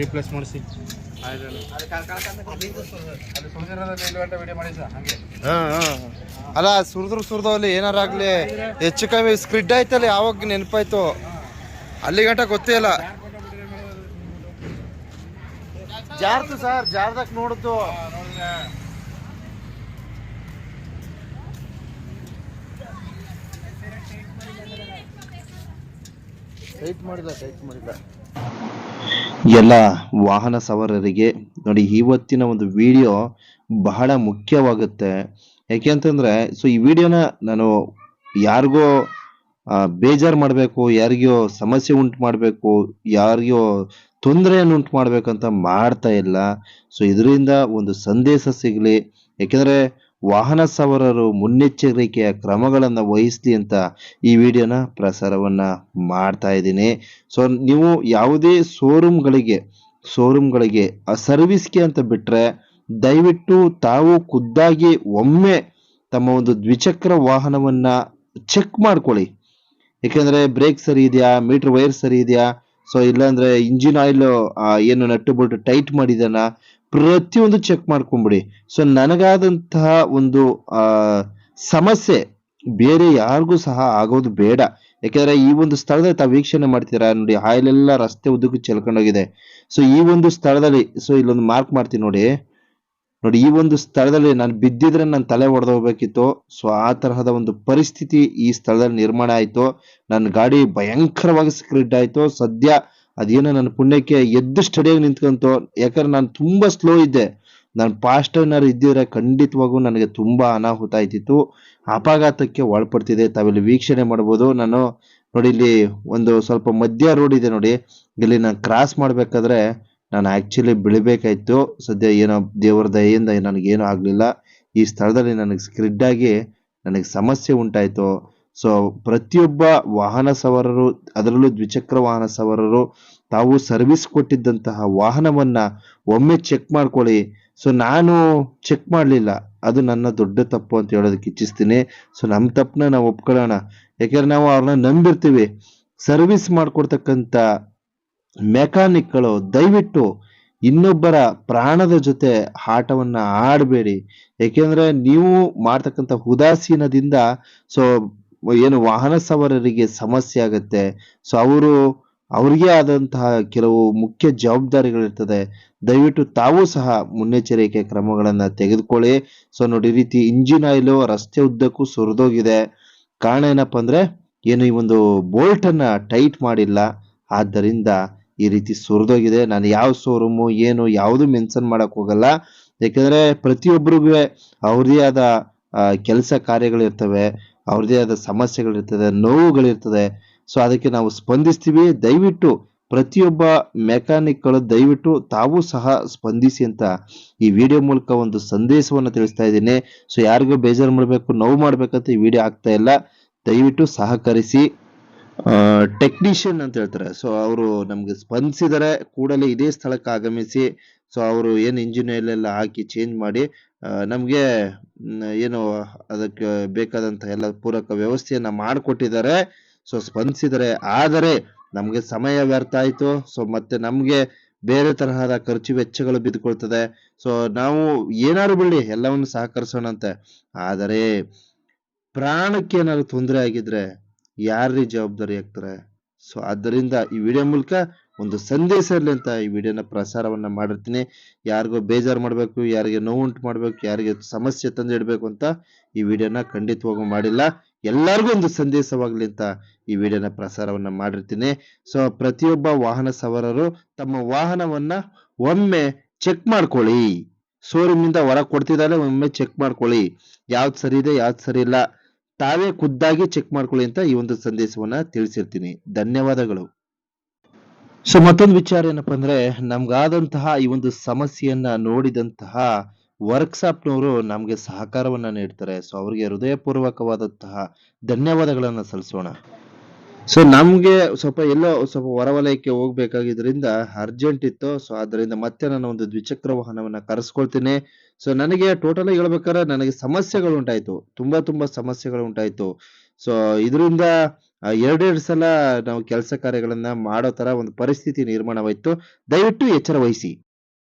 Replace ಮಾಡಿಸಿ. ಹಾ ಹಾ. ಅಲ್ಲ ಸುರಿದ್ರು ಸುರಿದವಲ್ಲಿ ಏನಾರ ಆಗ್ಲಿ ಹೆಚ್ಚು ಕಮ್ಮಿ ಸ್ಕ್ರಿಡ್ ಆಯ್ತಲ್ಲ ಯಾವಾಗ ನೆನಪಾಯ್ತು? ಅಲ್ಲಿ ಗಂಟ ಗೊತ್ತೇ ಇಲ್ಲ. ಜಾರ್ತು ಸರ್ ಜಾರ್ದಕ್ ನೋಡುದು. ಟೈಟ್ ಮಾಡಿಲ್ಲ ಟೈಟ್ ಮಾಡಿಲ್ಲ ಎಲ್ಲ ವಾಹನ ಸವಾರರಿಗೆ. ನೋಡಿ, ಇವತ್ತಿನ ಒಂದು ವಿಡಿಯೋ ಬಹಳ ಮುಖ್ಯವಾಗುತ್ತೆ. ಯಾಕೆ ಯಾಕೆಂತಂದ್ರೆ ಸೊ ಈ ವಿಡಿಯೋನ ನಾನು ಯಾರಿಗೋ ಬೇಜಾರು ಮಾಡಬೇಕು, ಯಾರಿಗೋ ಸಮಸ್ಯೆ ಉಂಟು ಮಾಡಬೇಕು, ಯಾರಿಗೋ ತೊಂದರೆಯನ್ನು ಉಂಟು ಮಾಡ್ಬೇಕಂತ ಮಾಡ್ತಾ ಇಲ್ಲ. ಸೊ ಇದರಿಂದ ಒಂದು ಸಂದೇಶ ಸಿಗಲಿ. ಯಾಕೆಂದ್ರೆ ವಾಹನ ಸವಾರರು ಮುನ್ನೆಚ್ಚರಿಕೆಯ ಕ್ರಮಗಳನ್ನು ವಹಿಸಲಿ ಅಂತ ಈ ವಿಡಿಯೋನ ಪ್ರಸಾರವನ್ನ ಮಾಡ್ತಾ ಇದ್ದೀನಿ. ಸೊ ನೀವು ಯಾವುದೇ ಶೋರೂಮ್ಗಳಿಗೆ ಶೋರೂಮ್ಗಳಿಗೆ ಸರ್ವಿಸ್ಗೆ ಅಂತ ಬಿಟ್ಟರೆ ದಯವಿಟ್ಟು ತಾವು ಖುದ್ದಾಗಿ ಒಮ್ಮೆ ತಮ್ಮ ಒಂದು ದ್ವಿಚಕ್ರ ವಾಹನವನ್ನ ಚೆಕ್ ಮಾಡ್ಕೊಳ್ಳಿ. ಏಕೆಂದರೆ ಬ್ರೇಕ್ ಸರಿ ಇದೆಯಾ ಮೀಟರ್ ವೈರ್ ಸರಿ ಇದೆಯಾ ಸೊ ಇಲ್ಲಾಂದರೆ ಇಂಜಿನ್ ಆಯಿಲ್ ಏನು ನಟ್ಟು ಬೋಲ್ಟ್ ಟೈಟ್ ಮಾಡಿದಾನ ಪ್ರತಿಯೊಂದು ಚೆಕ್ ಮಾಡ್ಕೊಂಬಿಡಿ. ಸೊ ನನಗಾದಂತಹ ಒಂದು ಸಮಸ್ಯೆ ಬೇರೆ ಯಾರಿಗೂ ಸಹ ಆಗೋದು ಬೇಡ. ಯಾಕೆಂದ್ರೆ ಈ ಒಂದು ಸ್ಥಳದಲ್ಲಿ ತಾವು ವೀಕ್ಷಣೆ ಮಾಡ್ತೀರಾ ನೋಡಿ, ಹಾಯಲೆಲ್ಲ ರಸ್ತೆ ಉದ್ದಕ್ಕೂ ಚೆಲ್ಕೊಂಡೋಗಿದೆ. ಸೊ ಈ ಒಂದು ಸ್ಥಳದಲ್ಲಿ ಸೊ ಇಲ್ಲೊಂದು ಮಾರ್ಕ್ ಮಾಡ್ತೀನಿ ನೋಡಿ. ನೋಡಿ, ಈ ಒಂದು ಸ್ಥಳದಲ್ಲಿ ನಾನು ಬಿದ್ದಿದ್ರೆ ನನ್ನ ತಲೆ ಹೋಗ್ಬೇಕಿತ್ತು. ಸೊ ಆ ತರಹದ ಒಂದು ಪರಿಸ್ಥಿತಿ ಈ ಸ್ಥಳದಲ್ಲಿ ನಿರ್ಮಾಣ ಆಯ್ತು. ನನ್ನ ಗಾಡಿ ಭಯಂಕರವಾಗಿ ಸ್ಕ್ರಿಡ್ ಆಯ್ತು. ಸದ್ಯ ಅದೇನೋ ನನ್ನ ಪುಣ್ಯಕ್ಕೆ ಎದ್ದು ಸ್ಟಡಿಯಾಗಿ ನಿಂತ್ಕೊಂತು, ಯಾಕಂದ್ರೆ ನಾನು ತುಂಬಾ ಸ್ಲೋ ಇದ್ದೆ. ನಾನು ಫಾಸ್ಟ್ ಏನಾದ್ರು ಇದ್ದಿದ್ರೆ ಖಂಡಿತವಾಗೂ ನನಗೆ ತುಂಬಾ ಅನಾಹುತ ಆಯ್ತಿತ್ತು ಅಪಘಾತಕ್ಕೆ ಒಳಪಡ್ತಿದೆ ತಾವಿಲ್ಲಿ ವೀಕ್ಷಣೆ ಮಾಡ್ಬೋದು. ನಾನು ನೋಡಿ ಇಲ್ಲಿ ಒಂದು ಸ್ವಲ್ಪ ಮಧ್ಯ ರೋಡ್ ಇದೆ ನೋಡಿ. ಇಲ್ಲಿ ನಾನು ಕ್ರಾಸ್ ಮಾಡಬೇಕಾದ್ರೆ ನಾನು ಆಕ್ಚುಲಿ ಬೆಳಿಬೇಕಾಯ್ತು. ಸದ್ಯ ಏನೋ ದೇವರ ದಯೆಯಿಂದ ನನಗೇನು ಆಗಲಿಲ್ಲ. ಈ ಸ್ಥಳದಲ್ಲಿ ನನಗೆ ಸ್ಕ್ರಿಡ್ ಆಗಿ ನನಗೆ ಸಮಸ್ಯೆ ಉಂಟಾಯ್ತು. ಸೊ ಪ್ರತಿಯೊಬ್ಬ ವಾಹನ ಸವಾರರು, ಅದರಲ್ಲೂ ದ್ವಿಚಕ್ರ ವಾಹನ ಸವಾರರು, ತಾವು ಸರ್ವಿಸ್ ಕೊಟ್ಟಿದ್ದಂತಹ ವಾಹನವನ್ನ ಒಮ್ಮೆ ಚೆಕ್ ಮಾಡ್ಕೊಳ್ಳಿ. ಸೊ ನಾನು ಚೆಕ್ ಮಾಡಲಿಲ್ಲ. ಅದು ನನ್ನ ದೊಡ್ಡ ತಪ್ಪು ಅಂತ ಹೇಳೋದಕ್ಕೆ ಇಚ್ಛಿಸ್ತೀನಿ. ಸೊ ನಮ್ಮ ತಪ್ಪನ್ನ ನಾವು ಒಪ್ಕೊಳ್ಳೋಣ. ಯಾಕೆಂದ್ರೆ ನಾವು ಅವ್ರನ್ನ ನಂಬಿರ್ತೀವಿ. ಸರ್ವಿಸ್ ಮಾಡಿಕೊಡ್ತಕ್ಕಂಥ ಮೆಕ್ಯಾನಿಕ್ಗಳು, ದಯವಿಟ್ಟು ಇನ್ನೊಬ್ಬರ ಪ್ರಾಣದ ಜೊತೆ ಆಟವನ್ನು ಆಡಬೇಡಿ. ಯಾಕೆಂದ್ರೆ ನೀವು ಮಾಡ್ತಕ್ಕಂಥ ಉದಾಸೀನದಿಂದ ಸೊ ಏನು ವಾಹನ ಸವಾರರಿಗೆ ಸಮಸ್ಯೆ ಆಗುತ್ತೆ. ಸೊ ಅವರು, ಅವ್ರಿಗೆ ಆದಂತಹ ಕೆಲವು ಮುಖ್ಯ ಜವಾಬ್ದಾರಿಗಳಿರ್ತದೆ. ದಯವಿಟ್ಟು ತಾವು ಸಹ ಮುನ್ನೆಚ್ಚರಿಕೆ ಕ್ರಮಗಳನ್ನು ತೆಗೆದುಕೊಳ್ಳಿ. ಸೊ ನೋಡಿ ರೀತಿ ಇಂಜಿನ್ ಆಯಿಲು ರಸ್ತೆ ಉದ್ದಕ್ಕೂ ಸುರಿದೋಗಿದೆ. ಕಾರಣ ಏನಪ್ಪ ಅಂದರೆ, ಏನು ಈ ಒಂದು ಬೋಲ್ಟನ್ನು ಟೈಟ್ ಮಾಡಿಲ್ಲ. ಆದ್ದರಿಂದ ಈ ರೀತಿ ಸುರಿದೋಗಿದೆ. ನಾನು ಯಾವ ಶೋರೂಮು ಏನು ಯಾವುದು ಮೆನ್ಷನ್ ಮಾಡಕ್ ಹೋಗಲ್ಲ. ಯಾಕಂದ್ರೆ ಪ್ರತಿಯೊಬ್ಬರಿಗೂ ಅವ್ರದೇ ಆದ ಕೆಲಸ ಕಾರ್ಯಗಳಿರ್ತವೆ. ಅವ್ರದೇ ಆದ ಸಮಸ್ಯೆಗಳಿರ್ತದೆ, ನೋವುಗಳಿರ್ತದೆ. ಸೊ ಅದಕ್ಕೆ ನಾವು ಸ್ಪಂದಿಸ್ತೀವಿ. ದಯವಿಟ್ಟು ಪ್ರತಿಯೊಬ್ಬ ಮೆಕ್ಯಾನಿಕ್ಗಳು ದಯವಿಟ್ಟು ತಾವು ಸಹ ಸ್ಪಂದಿಸಿ ಅಂತ ಈ ವಿಡಿಯೋ ಮೂಲಕ ಒಂದು ಸಂದೇಶವನ್ನು ತಿಳಿಸ್ತಾ ಇದ್ದೀನಿ. ಸೊ ಯಾರಿಗೂ ಬೇಜಾರು ಮಾಡಬೇಕು, ನೋವು ಮಾಡಬೇಕಂತ ಈ ವಿಡಿಯೋ ಆಗ್ತಾ ಇಲ್ಲ. ದಯವಿಟ್ಟು ಸಹಕರಿಸಿ. ಟೆಕ್ನಿಷಿಯನ್ ಅಂತ ಹೇಳ್ತಾರೆ. ಸೊ ಅವರು ನಮಗೆ ಸ್ಪಂದಿಸಿದರೆ ಕೂಡಲೇ ಇದೇ ಸ್ಥಳಕ್ಕೆ ಆಗಮಿಸಿ. ಸೊ ಅವರು ಏನು ಇಂಜಿನಿಯರ್ ಎಲ್ಲ ಹಾಕಿ ಚೇಂಜ್ ಮಾಡಿ ನಮಗೆ ಏನು, ಅದಕ್ಕೆ ಬೇಕಾದಂಥ ಎಲ್ಲ ಪೂರಕ ವ್ಯವಸ್ಥೆಯನ್ನು ಮಾಡಿಕೊಟ್ಟಿದ್ದಾರೆ. ಸೊ ಸ್ಪಂದಿಸಿದರೆ ಆದರೆ, ನಮಗೆ ಸಮಯ ವ್ಯರ್ಥ ಆಯ್ತು. ಸೊ ಮತ್ತೆ ನಮಗೆ ಬೇರೆ ತರಹದ ಖರ್ಚು ವೆಚ್ಚಗಳು ಬಿದ್ದುಕೊಳ್ತದೆ ಸೊ ನಾವು ಏನಾದ್ರು ಬಿಡಿ ಎಲ್ಲವನ್ನು ಸಹಕರಿಸೋಣ ಅಂತೆ ಆದರೆ, ಪ್ರಾಣಕ್ಕೆ ಏನಾದ್ರು ತೊಂದರೆ ಆಗಿದ್ರೆ, ಯಾರ್ರೀ ಜವಾಬ್ದಾರಿ ಆಗ್ತಾರೆ ಸೊ ಆದ್ದರಿಂದ ಈ ವಿಡಿಯೋ ಮೂಲಕ ಒಂದು ಸಂದೇಶ ಇರಲಿ ಅಂತ ಈ ವಿಡಿಯೋನ ಪ್ರಸಾರವನ್ನ ಮಾಡಿರ್ತೀನಿ. ಯಾರಿಗೋ ಬೇಜಾರು ಮಾಡಬೇಕು, ಯಾರಿಗೆ ನೋವುಂಟು ಮಾಡಬೇಕು, ಯಾರಿಗೆ ಸಮಸ್ಯೆ ತಂದಿಡಬೇಕು ಅಂತ ಈ ವಿಡಿಯೋನ ಖಂಡಿತವಾಗೂ ಮಾಡಿಲ್ಲ. ಎಲ್ಲರಿಗೂ ಒಂದು ಸಂದೇಶವಾಗಲಿ ಅಂತ ಈ ವಿಡಿಯೋನ ಪ್ರಸಾರವನ್ನ ಮಾಡಿರ್ತೀನಿ. ಸೊ ಪ್ರತಿಯೊಬ್ಬ ವಾಹನ ಸವಾರರು ತಮ್ಮ ವಾಹನವನ್ನ ಒಮ್ಮೆ ಚೆಕ್ ಮಾಡ್ಕೊಳ್ಳಿ. ಶೋರೂಮಿಂದ ಹೊರ ಕೊಡ್ತಿದ್ದಾರೆ ಒಮ್ಮೆ ಚೆಕ್ ಮಾಡ್ಕೊಳ್ಳಿ. ಯಾವ್ದು ಸರಿ ಇದೆ, ಯಾವ್ದು ಸರಿ ಇಲ್ಲ, ತಾವೇ ಖುದ್ದಾಗಿ ಚೆಕ್ ಮಾಡ್ಕೊಳ್ಳಿ ಅಂತ ಈ ಒಂದು ಸಂದೇಶವನ್ನ ತಿಳಿಸಿರ್ತೀನಿ. ಧನ್ಯವಾದಗಳು. ಸೊ ಮತ್ತೊಂದು ವಿಚಾರ ಏನಪ್ಪ ಅಂದ್ರೆ ನಮ್ಗಾದಂತಹ ಈ ಒಂದು ಸಮಸ್ಯೆಯನ್ನ ನೋಡಿದಂತಹ ವರ್ಕ್ಶಾಪ್ನವರು ನಮ್ಗೆ ಸಹಕಾರವನ್ನ ನೀಡ್ತಾರೆ. ಸೊ ಅವರಿಗೆ ಹೃದಯಪೂರ್ವಕವಾದಂತಹ ಧನ್ಯವಾದಗಳನ್ನ ಸಲ್ಲಿಸೋಣ. ಸೊ ನಮ್ಗೆ ಸ್ವಲ್ಪ ಎಲ್ಲೋ ಸ್ವಲ್ಪ ಹೊರವಲಯಕ್ಕೆ ಹೋಗ್ಬೇಕಾಗಿದ್ರಿಂದ ಅರ್ಜೆಂಟ್ ಇತ್ತು. ಸೊ ಅದರಿಂದ ಮತ್ತೆ ನಾನು ಒಂದು ದ್ವಿಚಕ್ರ ವಾಹನವನ್ನ ಕರೆಸ್ಕೊಳ್ತೀನಿ. ಸೊ ನನಗೆ ಟೋಟಲ್ ಹೇಳ್ಬೇಕಾದ್ರೆ ನನಗೆ ಸಮಸ್ಯೆಗಳು ಉಂಟಾಯ್ತು. ತುಂಬಾ ತುಂಬಾ ಸಮಸ್ಯೆಗಳು ಉಂಟಾಯ್ತು. ಸೊ ಇದರಿಂದ ಎರಡೆರಡು ಸಲ ನಾವು ಕೆಲಸ ಕಾರ್ಯಗಳನ್ನ ಮಾಡೋ ತರ ಒಂದು ಪರಿಸ್ಥಿತಿ ನಿರ್ಮಾಣವಾಯ್ತು. ದಯವಿಟ್ಟು ಎಚ್ಚರ ವಹಿಸಿ.